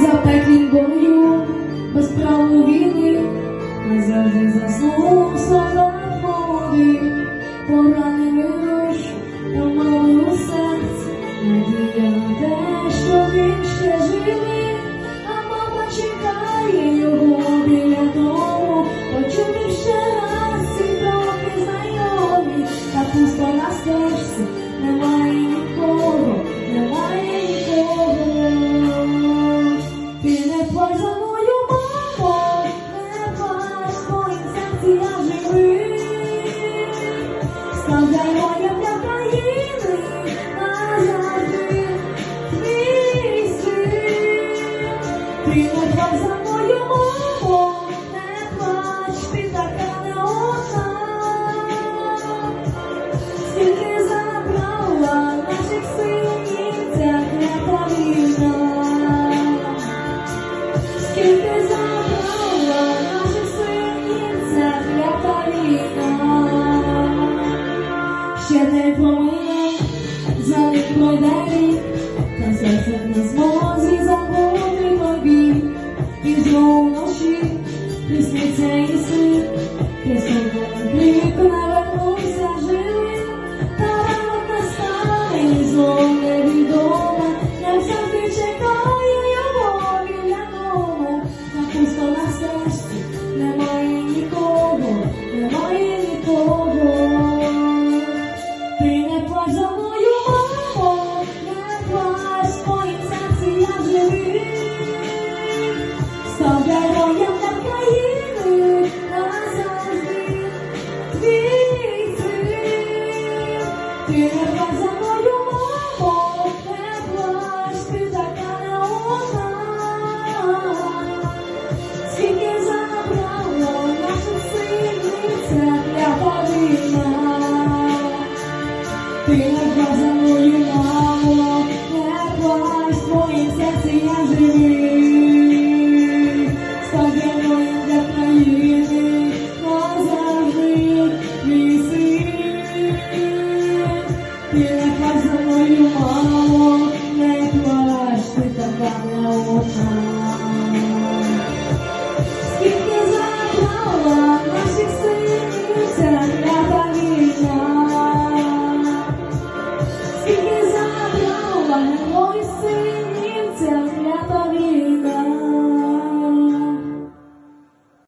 запеклім бою, без правої віри, назавжди заснув солдат молодий, поранений душу. 放在我要的怀里。Назавжди